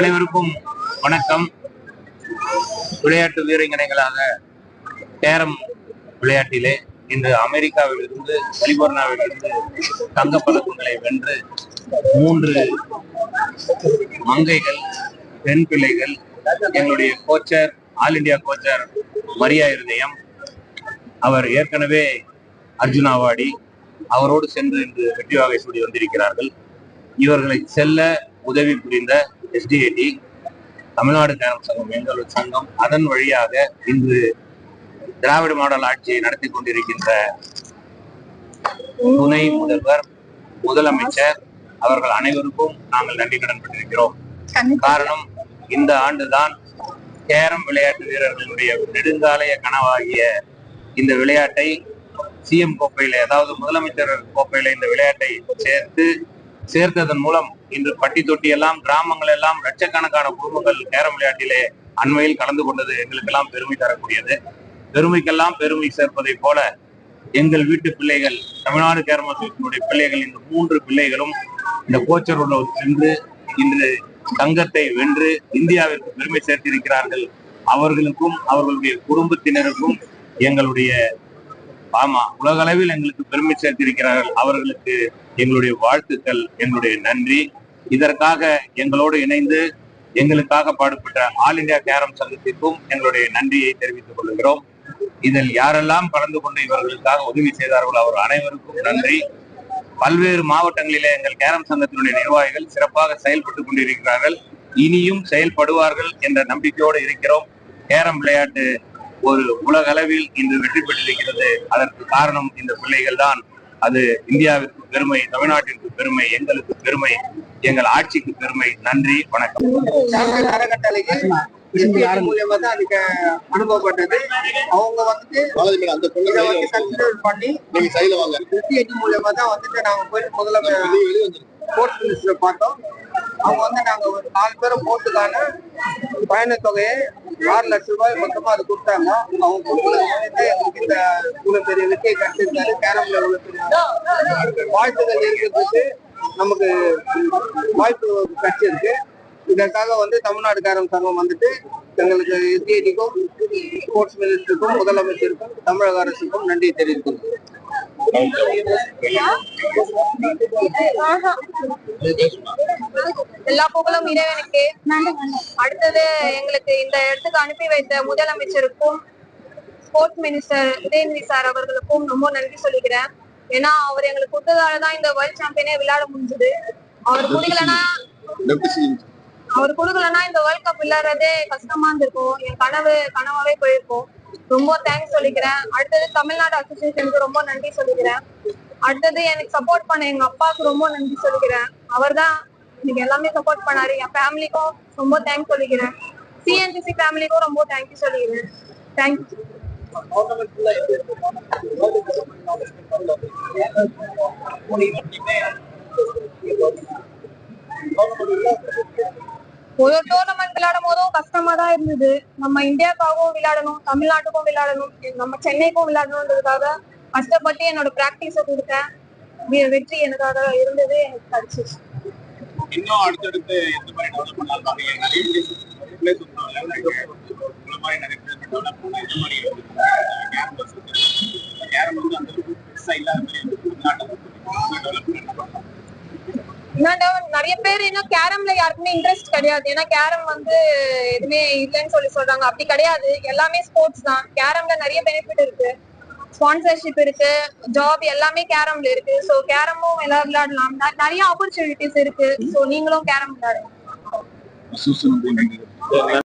அனைவருக்கும் வணக்கம். விளையாட்டு வீரங்கனைகளாக கேரம் விளையாட்டிலே இன்று அமெரிக்காவிலிருந்து கலிபோர்னாவிலிருந்து தங்கப் பதக்கங்களை வென்று மூன்று மங்கைகள் பெண் பிள்ளைகள் எங்களுடைய கோச்சர் ஆல் இண்டியா கோச்சர் மரியா இருதயம் அவர் ஏற்கனவே அர்ஜுன் அவார்டி அவரோடு சென்று இன்று வெற்றி வாகை சூடி வந்திருக்கிறார்கள். இவர்களை செல்ல உதவி புரிந்த எஸ்டிஏடி தமிழ்நாடு கேரம் சங்கம் எங்கள் சங்கம் அதன் வழியாக இன்று திராவிட மாடல் ஆட்சியை நடத்தி கொண்டிருக்கின்ற துணை முதல்வர் முதலமைச்சர் அவர்கள் அனைவருக்கும் நாங்கள் நன்றி கடன் பட்டிருக்கிறோம் காரணம் இந்த ஆண்டுதான் கேரம் விளையாட்டு வீரர்களுடைய நெடுங்காலைய கனவாகிய இந்த விளையாட்டை சிஎம் கோப்பையில அதாவது முதலமைச்சர் கோப்பையில இந்த விளையாட்டை சேர்த்து சேர்த்ததன் மூலம் இன்று பட்டி தொட்டி எல்லாம் கிராமங்கள் எல்லாம் லட்சக்கணக்கான குடும்பங்கள் கேரம் விளையாட்டிலே அண்மையில் கலந்து கொண்டது எங்களுக்கெல்லாம் பெருமை தரக்கூடியது. பெருமைக்கெல்லாம் பெருமை சேர்ப்பதை போல எங்கள் வீட்டு பிள்ளைகள் தமிழ்நாடு கேரம் அசோசியேஷனுடைய பிள்ளைகள் இந்த மூன்று பிள்ளைகளும் இந்த கோச்சரோட சென்று இன்று தங்கத்தை வென்று இந்தியாவிற்கு பெருமை சேர்த்திருக்கிறார்கள். அவர்களுக்கும் அவர்களுடைய குடும்பத்தினருக்கும் எங்களுடைய ஆமா உலகளவில் எங்களுக்கு பெருமை சேர்த்திருக்கிறார்கள். அவர்களுக்கு எங்களுடைய வாழ்த்துக்கள் எங்களுடைய நன்றி. இதற்காக எங்களோடு இணைந்து எங்களுக்காக பாடுபட்ட ஆல் இண்டியா கேரம் சங்கத்திற்கும் எங்களுடைய நன்றியை தெரிவித்துக் கொள்கிறோம். இதில் யாரெல்லாம் கலந்து கொண்டு இவர்களுக்காக உதவி செய்தார்களோ அவர் அனைவருக்கும் நன்றி. பல்வேறு மாவட்டங்களிலே எங்கள் கேரம் சங்கத்தினுடைய நிர்வாகிகள் சிறப்பாக செயல்பட்டுக் கொண்டிருக்கிறார்கள். இனியும் செயல்படுவார்கள் என்ற நம்பிக்கையோடு இருக்கிறோம். கேரம் விளையாட்டு ஒரு உலக அளவில் இன்று வெற்றி பெற்றிருக்கிறது. அதற்கு காரணம் இந்த பிள்ளைகள் தான் அது இந்தியாவிற்கு பெருமை தமிழ்நாட்டிற்கு பெருமை எங்களுக்கு பெருமை எங்கள் ஆட்சிக்கு பெருமை. நன்றி வணக்கம். அறக்கட்டளைக்கு மூலியமா தான் அதுக்கு அனுபவப்பட்டது அவங்க வந்துட்டு கன்சிடர் பண்ணி நீங்க மூலியமா தான் வந்துட்டு நாங்க போய் முதல்ல பார்த்தோம். அவங்க வந்து நாங்க ஒரு நாலு பேரும் போட்டுக்கான பயணத் தொகையை ஆறு லட்சம் ரூபாய் மொத்தமா அது கொடுத்தாங்க. அவங்க கொடுத்தது எங்களுக்கு இந்த இவ்வளவு பெரிய வெற்றியை கிடைச்சிருக்காரு கேரம்ல இவ்வளவு பெரிய வாழ்த்துக்கள் இருக்கிறதுக்கு நமக்கு வாய்ப்பு கிடைச்சிருக்கு. இதற்காக வந்து தமிழ்நாடு கேரம் சங்கம் வந்துட்டு எங்களுக்கு எஸ்டிஐடிக்கும் ஸ்போர்ட்ஸ் மினிஸ்டருக்கும் முதலமைச்சருக்கும் தமிழக அரசுக்கும் நன்றி தெரிவிக்கும் ஆஹா. எல்லா புகழும் இறைவனுக்கு. அடுத்தது எங்களுக்கு இந்த இடத்துக்கு அனுப்பி வைத்த முதலமைச்சருக்கும் ஸ்போர்ட்ஸ் மினிஸ்டர் உதயநிதி சார் அவர்களுக்கும் ரொம்ப நன்றி சொல்லிக்கிறேன். ஏன்னா அவர் எங்களுக்கு கொடுத்ததால தான் இந்த வேர்ல்ட் சாம்பியனே விளையாட முடிஞ்சது. அவர் கொடுக்கலன்னா அவர் கொடுக்கலன்னா இந்த வேர்ல்ட் கப் விளையாடுறதே கஷ்டமா இருந்திருக்கும். என் கனவு கனவாவே போயிருக்கும். ரொம்ப தேங்க்ஸ் சொல்லிக்கிறேன். அடுத்தது தமிழ்நாடு அசோசியேஷனுக்கு ரொம்ப நன்றி சொல்லிக்கிறேன். அடுத்தது எனக்கு சப்போர்ட் பண்ண எங்க அப்பாவுக்கு ரொம்ப நன்றி சொல்லிக்கிறேன். அவர் தான் நீங்க எல்லாமே சப்போர்ட் பண்ணாரு. என் ஃபேமிலிக்கும் ரொம்ப தேங்க்ஸ் சொல்லிக்கிறேன். சிஎன்சிசி ஃபேமிலிக்கும் ரொம்ப தேங்க்யூ சொல்லிக்கிறேன். தேங்க்யூ ஒரு டோர்னமெண்ட் விளையாடும் போதும் கஷ்டமா தான் இருந்தது. நம்ம இந்தியாவுக்காகவும் விளையாடணும் தமிழ்நாட்டுக்கும் விளையாடணும் நம்ம சென்னைக்கும் விளையாடணுன்றதுக்காக கஷ்டப்பட்டு என்னோட பிராக்டிஸை கொடுத்தேன். வெற்றி எனக்காக இருந்தது எனக்கு கிடைச்சிச்சு. இன்னும் அடுத்தடுத்து எந்த மாதிரி டெவலப் பண்ணாலும் நிறைய பிளேஸ் மாதிரி நிறைய பேர் டெவலப் பண்ணா இந்த மாதிரி கேரம் வந்து அந்த இல்லாத மாதிரி டெவலப் நிறைய பேர் இன்னும் கேரம்ல யாருக்குமே இன்ட்ரெஸ்ட் கிடையாது. ஏன்னா கேரம் வந்து எதுவுமே இல்லைன்னு சொல்லி சொல்றாங்க. அப்படி கிடையாது. எல்லாமே ஸ்போர்ட்ஸ் தான். கேரம்ல நிறைய பெனிஃபிட் இருக்கு. ஸ்பான்சர்ஷிப் இருக்கு ஜாப் எல்லாமே கேரம்ல இருக்கு. சோ கேரமும் எல்லாம் விளையாடலாம். நிறைய ஆப்பர்ச்சுனிட்டிஸ் இருக்கு. சோ நீங்களும் கேரம் விளையாடுங்க.